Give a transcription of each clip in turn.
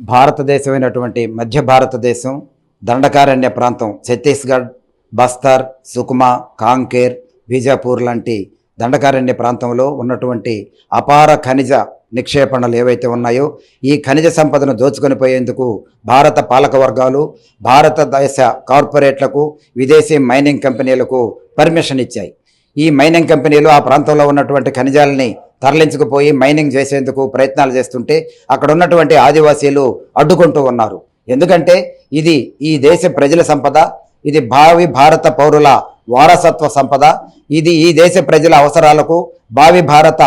భారతదేశమైనటువంటి మధ్య భారతదేశం దండకారణ్య ప్రాంతం ఛత్తీస్గఢ్ బస్తర్ సుకుమా కాంకేర్ బీజాపూర్ లాంటి దండకారణ్య ప్రాంతంలో ఉన్నటువంటి అపార ఖనిజ నిక్షేపణలు ఏవైతే ఉన్నాయో ఈ ఖనిజ సంపదను దోచుకొని పోయేందుకు భారత పాలక వర్గాలు భారతదేశ కార్పొరేట్లకు విదేశీ మైనింగ్ కంపెనీలకు పర్మిషన్ ఇచ్చాయి. ఈ మైనింగ్ కంపెనీలు ఆ ప్రాంతంలో ఉన్నటువంటి ఖనిజాలని తరలించుకుపోయి మైనింగ్ చేసేందుకు ప్రయత్నాలు చేస్తుంటే అక్కడ ఉన్నటువంటి ఆదివాసీలు అడ్డుకుంటూ ఉన్నారు. ఎందుకంటే ఇది ఈ దేశ ప్రజల సంపద ఇది భావి భారత పౌరుల వారసత్వ సంపద ఇది ఈ దేశ ప్రజల అవసరాలకు భావి భారత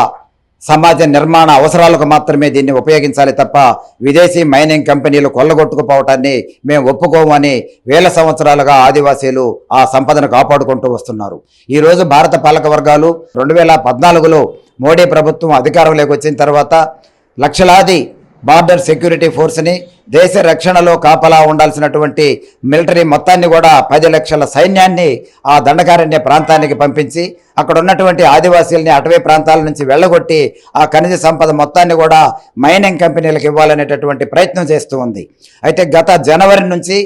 సమాజ నిర్మాణ అవసరాలకు మాత్రమే దీన్ని ఉపయోగించాలి తప్ప విదేశీ మైనింగ్ కంపెనీలు కొల్లగొట్టుకుపోవటాన్ని మేము ఒప్పుకోమని వేల సంవత్సరాలుగా ఆదివాసీలు ఆ సంపదను కాపాడుకుంటూ వస్తున్నారు. ఈరోజు భారత పాలక వర్గాలు రెండు వేల పద్నాలుగులో మోడీ ప్రభుత్వం అధికారంలోకి వచ్చిన తర్వాత లక్షలాది బార్డర్ సెక్యూరిటీ ఫోర్స్ని దేశ రక్షణలో కాపలా ఉండాల్సినటువంటి మిలిటరీ మొత్తాన్ని కూడా పది లక్షల సైన్యాన్ని ఆ దండకారణ్య ప్రాంతానికి పంపించి అక్కడ ఉన్నటువంటి ఆదివాసీల్ని అటవీ ప్రాంతాల నుంచి వెళ్ళగొట్టి ఆ ఖనిజ సంపద మొత్తాన్ని కూడా మైనింగ్ కంపెనీలకు ఇవ్వాలనేటటువంటి ప్రయత్నం చేస్తూ ఉంది. అయితే గత జనవరి నుంచి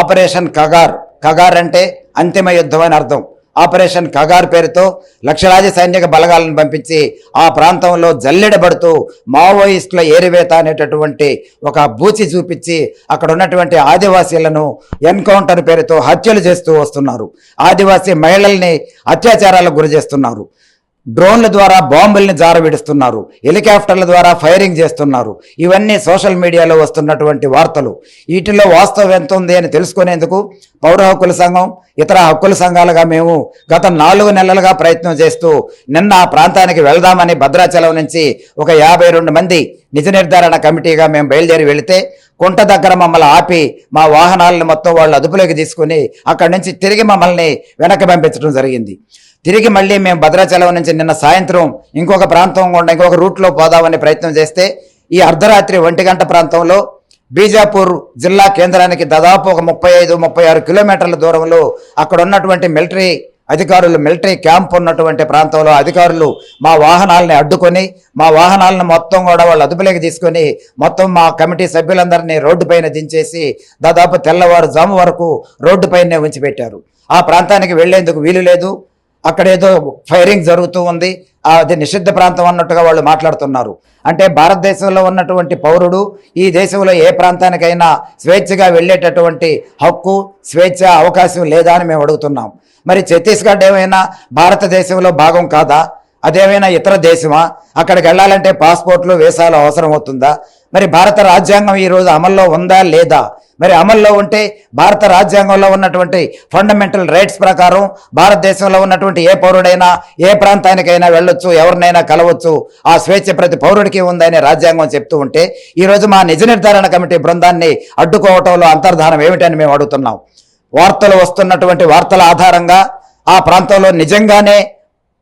ఆపరేషన్ కగార్ కగార్ అంటే అంతిమ యుద్ధం అని అర్థం. ఆపరేషన్ కగార్ పేరుతో లక్షలాది సైనిక బలగాలను పంపించి ఆ ప్రాంతంలో జల్లెడబడుతూ మావోయిస్టుల ఏరివేత అనేటటువంటి ఒక బూచి చూపించి అక్కడ ఉన్నటువంటి ఆదివాసీలను ఎన్కౌంటర్ పేరుతో హత్యలు చేస్తూ వస్తున్నారు. ఆదివాసీ మహిళల్ని అత్యాచారాలకు గురి చేస్తున్నారు డ్రోన్ల ద్వారా బాంబుల్ని జారవిడుస్తున్నారు హెలికాప్టర్ల ద్వారా ఫైరింగ్ చేస్తున్నారు. ఇవన్నీ సోషల్ మీడియాలో వస్తున్నటువంటి వార్తలు. వీటిలో వాస్తవం ఎంత ఉంది అని తెలుసుకునేందుకు పౌర హక్కుల సంఘం ఇతర హక్కుల సంఘాలుగా మేము గత నాలుగు నెలలుగా ప్రయత్నం చేస్తూ నిన్న ఆ ప్రాంతానికి వెళ్దామని భద్రాచలం నుంచి ఒక యాభై రెండు మంది నిజ నిర్ధారణ కమిటీగా మేము బయలుదేరి వెళితే కుంట దగ్గర మమ్మల్ని ఆపి మా వాహనాలను మొత్తం వాళ్ళు అదుపులోకి తీసుకుని అక్కడి నుంచి తిరిగి మమ్మల్ని వెనక్కి పంపించడం జరిగింది. తిరిగి మళ్ళీ మేము భద్రాచలం నుంచి నిన్న సాయంత్రం ఇంకొక ప్రాంతం గుండా ఇంకొక రూట్లో పోదామని ప్రయత్నం చేస్తే ఈ అర్ధరాత్రి ఒంటి గంట ప్రాంతంలో బీజాపూర్ జిల్లా కేంద్రానికి దాదాపు ఒక ముప్పై ఐదు ముప్పై ఆరు కిలోమీటర్ల దూరంలో అక్కడ ఉన్నటువంటి మిలిటరీ అధికారులు మిలిటరీ క్యాంప్ ఉన్నటువంటి ప్రాంతంలో అధికారులు మా వాహనాలని అడ్డుకొని మా వాహనాలను మొత్తం కూడా వాళ్ళు అదుపులోకి తీసుకొని మొత్తం మా కమిటీ సభ్యులందరినీ రోడ్డుపైన దించేసి దాదాపు తెల్లవారుజాము వరకు రోడ్డుపైనే ఉంచిపెట్టారు. ఆ ప్రాంతానికి వెళ్ళేందుకు వీలు లేదు. అక్కడేదో ఫైరింగ్ జరుగుతూ ఉంది. అది నిషిద్ధ ప్రాంతం అన్నట్టుగా వాళ్ళు మాట్లాడుతున్నారు. అంటే భారతదేశంలో ఉన్నటువంటి పౌరుడు ఈ దేశంలో ఏ ప్రాంతానికైనా స్వేచ్ఛగా వెళ్ళేటటువంటి హక్కు స్వేచ్ఛ అవకాశం లేదా అని మేము అడుగుతున్నాం. మరి ఛత్తీస్గఢ్ ఏమైనా భారతదేశంలో భాగం కాదా? అదేమైనా ఇతర దేశమా? అక్కడికి వెళ్ళాలంటే పాస్పోర్ట్లు వీసాలు అవసరం అవుతుందా? మరి భారత రాజ్యాంగం ఈరోజు అమల్లో ఉందా లేదా? మరి అమల్లో ఉంటే భారత రాజ్యాంగంలో ఉన్నటువంటి ఫండమెంటల్ రైట్స్ ప్రకారం భారతదేశంలో ఉన్నటువంటి ఏ పౌరుడైనా ఏ ప్రాంతానికైనా వెళ్ళొచ్చు ఎవరినైనా కలవచ్చు. ఆ స్వేచ్ఛ ప్రతి పౌరుడికి ఉందని రాజ్యాంగం చెప్తూ ఉంటే ఈరోజు మా నిజ నిర్ధారణ కమిటీ బృందాన్ని అడ్డుకోవటంలో అంతర్ధానం ఏమిటని మేము అడుగుతున్నాం. వార్తలు వస్తున్నటువంటి వార్తల ఆధారంగా ఆ ప్రాంతంలో నిజంగానే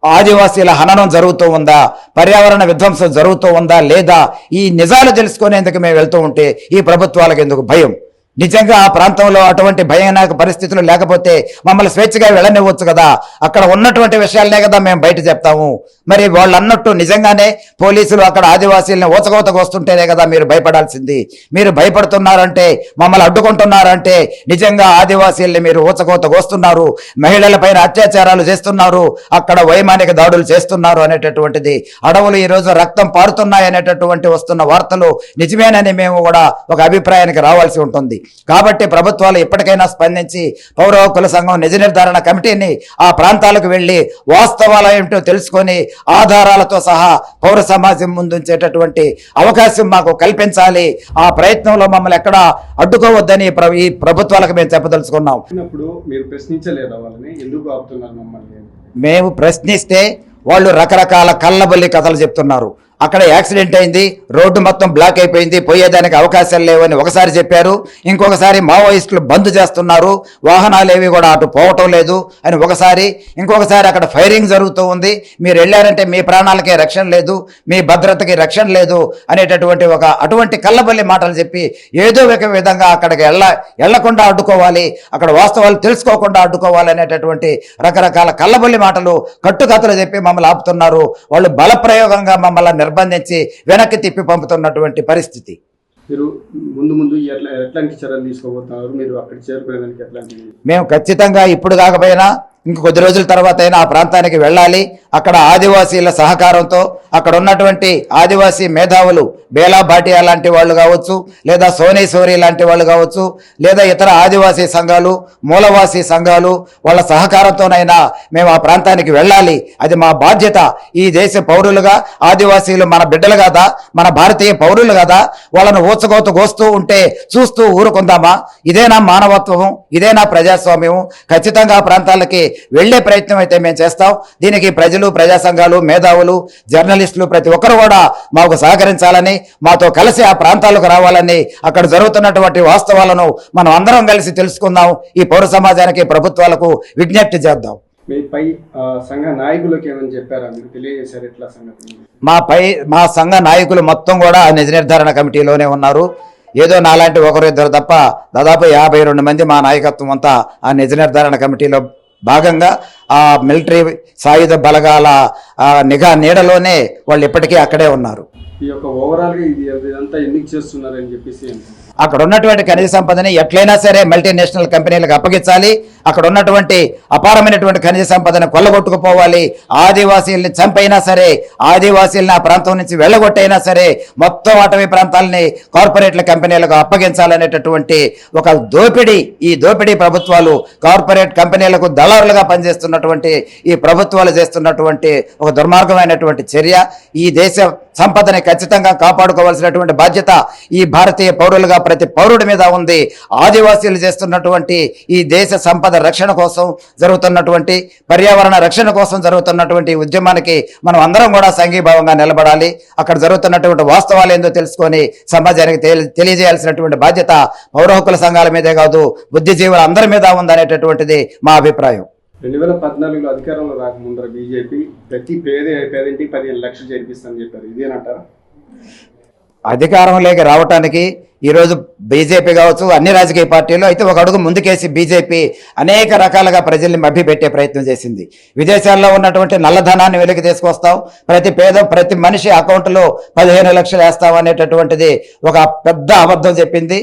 ఆదివాసీల హననం జరుగుతూ ఉందా? పర్యావరణ విధ్వంసం జరుగుతూ ఉందా లేదా? ఈ నిజాలు తెలుసుకునేందుకు మేము వెళ్తూ ఉంటే ఈ ప్రభుత్వాలకు ఎందుకు భయం? నిజంగా ఆ ప్రాంతంలో అటువంటి భయానక పరిస్థితులు లేకపోతే మమ్మల్ని స్వేచ్ఛగా వెళ్ళనివ్వచ్చు కదా. అక్కడ ఉన్నటువంటి విషయాలనే కదా మేము బయట చెప్తాము. మరి వాళ్ళు అన్నట్టు నిజంగానే పోలీసులు అక్కడ ఆదివాసీలను ఊచకోతకు వస్తుంటేనే కదా మీరు భయపడాల్సింది. మీరు భయపడుతున్నారంటే మమ్మల్ని అడ్డుకుంటున్నారంటే నిజంగా ఆదివాసీల్ని మీరు ఊచకోతకు వస్తున్నారు. మహిళలపైన అత్యాచారాలు చేస్తున్నారు. అక్కడ వైమానిక దాడులు చేస్తున్నారు అనేటటువంటిది. అడవులు ఈరోజు రక్తం పారుతున్నాయి అనేటటువంటి వస్తున్న వార్తలు నిజమేనని మేము కూడా ఒక అభిప్రాయానికి రావాల్సి ఉంటుంది. కాబట్టి ప్రభుత్వాలు ఎప్పటికైనా స్పందించి పౌర హక్కుల సంఘం నిజ నిర్ధారణ కమిటీని ఆ ప్రాంతాలకు వెళ్ళి వాస్తవాలు ఏమిటో తెలుసుకొని ఆధారాలతో సహా పౌర సమాజం ముందుంచేటటువంటి అవకాశం మాకు కల్పించాలి. ఆ ప్రయత్నంలో మమ్మల్ని ఎక్కడ అడ్డుకోవద్దని ఈ ప్రభుత్వాలకు మేము చెప్పదలుచుకున్నాం. వచ్చినప్పుడు మీరు ప్రశ్నించలేదా వాళ్ళని? ఎందుకు ఆపుతున్నారు మమ్మల్ని? మేము ప్రశ్నిస్తే వాళ్ళు రకరకాల కళ్ళబల్లి కథలు చెప్తున్నారు. అక్కడ యాక్సిడెంట్ అయింది రోడ్డు మొత్తం బ్లాక్ అయిపోయింది పోయేదానికి అవకాశాలు లేవని ఒకసారి చెప్పారు. ఇంకొకసారి మావోయిస్టులు బంద్ చేస్తున్నారు వాహనాలు ఏవి కూడా అటు పోవటం లేదు అని ఒకసారి ఇంకొకసారి అక్కడ ఫైరింగ్ జరుగుతూ ఉంది. మీరు వెళ్ళారంటే మీ ప్రాణాలకే రక్షణ లేదు మీ భద్రతకి రక్షణ లేదు అనేటటువంటి ఒక అటువంటి కళ్ళబల్లి మాటలు చెప్పి ఏదో ఒక విధంగా అక్కడికి వెళ్ళ వెళ్ళకుండా అడ్డుకోవాలి అక్కడ వాస్తవాలు తెలుసుకోకుండా అడ్డుకోవాలి అనేటటువంటి రకరకాల కళ్ళబల్లి మాటలు కట్టుకథలు చెప్పి మమ్మల్ని ఆపుతున్నారు. వాళ్ళు బలప్రయోగంగా మమ్మల్ని నిర్బంధించి వెనక్కి తిప్పి పంపుతున్నటువంటి పరిస్థితి. మీరు ముందు ముందు ఎట్లా ఎట్లాంటి చర్యలు తీసుకోబోతున్నారు? మీరు అక్కడ చేరుకునేదానికి ఎట్లాంటి మేము ఖచ్చితంగా ఇప్పుడు కాకపోయినా ఇంక కొద్ది రోజుల తర్వాత అయినా ఆ ప్రాంతానికి వెళ్ళాలి. అక్కడ ఆదివాసీల సహకారంతో అక్కడ ఉన్నటువంటి ఆదివాసీ మేధావులు బేలా భాటియా లాంటి వాళ్ళు కావచ్చు లేదా సోనీ లాంటి వాళ్ళు కావచ్చు లేదా ఇతర ఆదివాసీ సంఘాలు మూలవాసీ సంఘాలు వాళ్ళ సహకారంతోనైనా మేము ఆ ప్రాంతానికి వెళ్ళాలి. అది మా బాధ్యత. ఈ దేశ పౌరులుగా ఆదివాసీలు మన బిడ్డలు కదా మన భారతీయ పౌరులు కదా వాళ్ళను ఊచకోత కోస్తూ ఉంటే చూస్తూ ఊరుకుందామా? ఇదేనా మానవత్వము ఇదేనా ప్రజాస్వామ్యము? ఖచ్చితంగా ఆ ప్రాంతాలకి వెళ్ళే ప్రయత్నం అయితే మేము చేస్తాం. దీనికి ప్రజలు ప్రజా సంఘాలు మేధావులు జర్నలిస్టులు ప్రతి ఒక్కరు కూడా మాకు సహకరించాలని మాతో కలిసి ఆ ప్రాంతాలకు రావాలని అక్కడ జరుగుతున్నటువంటి వాస్తవాలను మనం అందరం కలిసి తెలుసుకుందాం. ఈ పౌర సమాజానికి ప్రభుత్వాలకు విజ్ఞప్తి చేద్దాం. మీ పై ఆ, సంఘ నాయకులకు ఏమని చెప్పారా? మీరు తెలియజేశారు ఎట్లా సంగతి మా పై మా సంఘ నాయకులు మొత్తం కూడా ఆ నిజ నిర్ధారణ కమిటీలోనే ఉన్నారు. ఏదో నాలాంటి ఒకరు ఇద్దరు తప్ప దాదాపు యాభై రెండు మంది మా నాయకత్వం అంతా ఆ నిజ నిర్ధారణ కమిటీలో భాగంగా ఆ మిలిటరీ సాయుధ బలగాల నిఘా నీడలోనే వాళ్ళు ఇప్పటికీ అక్కడే ఉన్నారు. ఈ యొక్క ఓవరాల్గా ఇది ఇదంతా ఎందుకు చేస్తున్నారని చెప్పేసి అక్కడ ఉన్నటువంటి ఖనిజ సంపదని ఎట్లయినా సరే మల్టీనేషనల్ కంపెనీలకు అప్పగించాలి. అక్కడ ఉన్నటువంటి అపారమైనటువంటి ఖనిజ సంపదను కొల్లగొట్టుకుపోవాలి. ఆదివాసీల్ని చంపైనా సరే ఆదివాసీల్ని ఆ ప్రాంతం నుంచి వెళ్ళగొట్టైనా సరే మొత్తం అటవీ ప్రాంతాలని కార్పొరేట్ల కంపెనీలకు అప్పగించాలనేటటువంటి ఒక దోపిడీ ఈ దోపిడీ ప్రభుత్వాలు కార్పొరేట్ కంపెనీలకు దళారులుగా పనిచేస్తున్నటువంటి ఈ ప్రభుత్వాలు చేస్తున్నటువంటి ఒక దుర్మార్గమైనటువంటి చర్య. ఈ దేశ సంపదని ఖచ్చితంగా కాపాడుకోవాల్సినటువంటి బాధ్యత ఈ భారతీయ పౌరులుగా ప్రతి పౌరుడి మీద ఉంది. ఆదివాసీలు చేస్తున్నటువంటి ఈ దేశ సంపద రక్షణ కోసం జరుగుతున్నటువంటి పర్యావరణ రక్షణ కోసం జరుగుతున్నటువంటి ఉద్యమానికి మనం అందరం కూడా సంఘీభావంగా నిలబడాలి. అక్కడ జరుగుతున్నటువంటి వాస్తవాలు ఏందో తెలుసుకొని సమాజానికి తెలి- తెలియజేయాల్సినటువంటి బాధ్యత పౌర హక్కుల సంఘాల మీదే కాదు బుద్ధిజీవుల అందరి మీద ఉందనేటటువంటిది మా అభిప్రాయం. రెండు వేల పద్నాలుగులో అధికారంలో రాకముందర బీజేపీ ప్రతి పేద పేదింటికి పదిహేను లక్షలు చేర్పిస్తానని చెప్పారు. ఇదేనంటారా? అధికారంలోకి రావటానికి ఈరోజు బీజేపీ కావచ్చు అన్ని రాజకీయ పార్టీలు అయితే ఒక అడుగు ముందుకేసి బీజేపీ అనేక రకాలుగా ప్రజల్ని మభ్యపెట్టే ప్రయత్నం చేసింది. విదేశాల్లో ఉన్నటువంటి నల్లధనాన్ని వెలికి తీసుకొస్తాం ప్రతి పేద ప్రతి మనిషి అకౌంట్లో పదిహేను లక్షలు వేస్తాం అనేటటువంటిది ఒక పెద్ద అబద్ధం చెప్పింది.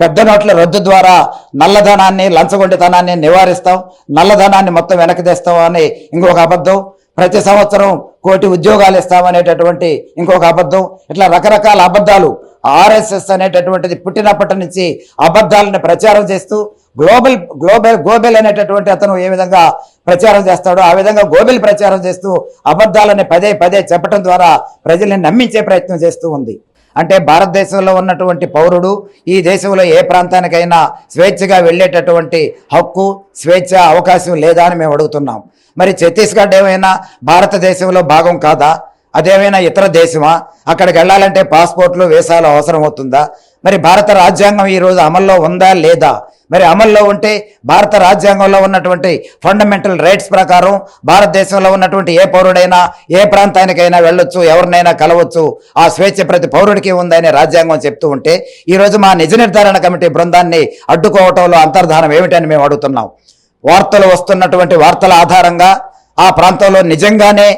పెద్ద నోట్ల రద్దు ద్వారా నల్లధనాన్ని లంచగొండితనాన్ని నివారిస్తాం నల్లధనాన్ని మొత్తం వెనక్కి తెస్తాం అని ఇంకొక అబద్ధం. ప్రతి సంవత్సరం కోటి ఉద్యోగాలు ఇస్తామనేటటువంటి ఇంకొక అబద్ధం ఇట్లా రకరకాల అబద్ధాలు ఆర్ఎస్ఎస్ అనేటటువంటిది పుట్టినప్పటి నుంచి అబద్ధాలను ప్రచారం చేస్తూ గ్లోబల్ గ్లోబల్ గోబెల్ అనేటటువంటి అతను ఏ విధంగా ప్రచారం చేస్తాడో ఆ విధంగా గోబెల్ ప్రచారం చేస్తూ అబద్ధాలని పదే పదే చెప్పడం ద్వారా ప్రజల్ని నమ్మించే ప్రయత్నం చేస్తూ ఉంది. అంటే భారతదేశంలో ఉన్నటువంటి పౌరుడు ఈ దేశంలో ఏ ప్రాంతానికైనా స్వేచ్ఛగా వెళ్ళేటటువంటి హక్కు స్వేచ్ఛ అవకాశం లేదా అని మేము అడుగుతున్నాం. మరి ఛత్తీస్గఢ్ ఏమైనా భారతదేశంలో భాగం కాదా? అదేమైనా ఇతర దేశమా? అక్కడికి వెళ్ళాలంటే పాస్పోర్ట్లు వీసాలు అవసరం అవుతుందా? మరి భారత రాజ్యాంగం ఈరోజు అమల్లో ఉందా లేదా? మరి అమల్లో ఉంటే భారత రాజ్యాంగంలో ఉన్నటువంటి ఫండమెంటల్ రైట్స్ ప్రకారం భారతదేశంలో ఉన్నటువంటి ఏ పౌరుడైనా ఏ ప్రాంతానికైనా వెళ్ళొచ్చు ఎవరినైనా కలవచ్చు. ఆ స్వేచ్ఛ ప్రతి పౌరుడికి ఉందని రాజ్యాంగం చెప్తూ ఉంటే ఈరోజు మా నిజ నిర్ధారణ కమిటీ బృందాన్ని అడ్డుకోవటంలో అంతర్ధానం ఏమిటని మేము అడుగుతున్నాం. వార్తలు వస్తున్నటువంటి వార్తల ఆధారంగా ఆ ప్రాంతంలో నిజంగానే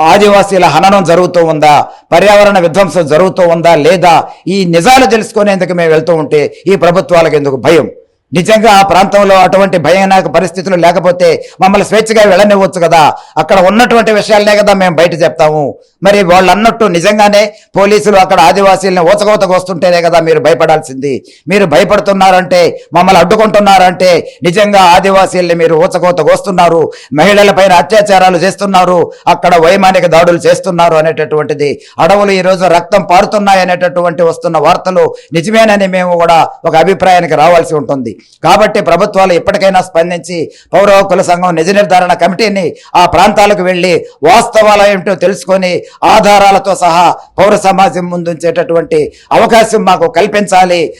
ఆదివాసీల హననం జరుగుతూ ఉందా? పర్యావరణ విధ్వంసం జరుగుతూ ఉందా లేదా? ఈ నిజాలు తెలుసుకునేందుకు మేము వెళ్తూ ఉంటే ఈ ప్రభుత్వాలకు ఎందుకు భయం? నిజంగా ఆ ప్రాంతంలో అటువంటి భయానక పరిస్థితులు లేకపోతే మమ్మల్ని స్వేచ్ఛగా వెళ్ళనివ్వచ్చు కదా. అక్కడ ఉన్నటువంటి విషయాలనే కదా మేము బయట చెప్తాము. మరి వాళ్ళు అన్నట్టు నిజంగానే పోలీసులు అక్కడ ఆదివాసీలను ఊచకోతకు వస్తుంటేనే కదా మీరు భయపడాల్సింది. మీరు భయపడుతున్నారంటే మమ్మల్ని అడ్డుకుంటున్నారంటే నిజంగా ఆదివాసీల్ని మీరు ఊచకోతకు వస్తున్నారు. మహిళలపైన అత్యాచారాలు చేస్తున్నారు. అక్కడ వైమానిక దాడులు చేస్తున్నారు అనేటటువంటిది. అడవులు ఈ రోజు రక్తం పారుతున్నాయి అనేటటువంటి వస్తున్న వార్తలు నిజమేనని మేము కూడా ఒక అభిప్రాయానికి రావాల్సి ఉంటుంది. కాబట్టి ప్రభుత్వాలు ఇప్పటికైనా స్పందించి పౌర హక్కుల సంఘం నిజ నిర్ధారణ కమిటీని ఆ ప్రాంతాలకు వెళ్ళి వాస్తవాలు ఏమిటో తెలుసుకొని ఆధారాలతో సహా పౌర సమాజం ముందుంచేటటువంటి అవకాశం మాకు కల్పించాలి.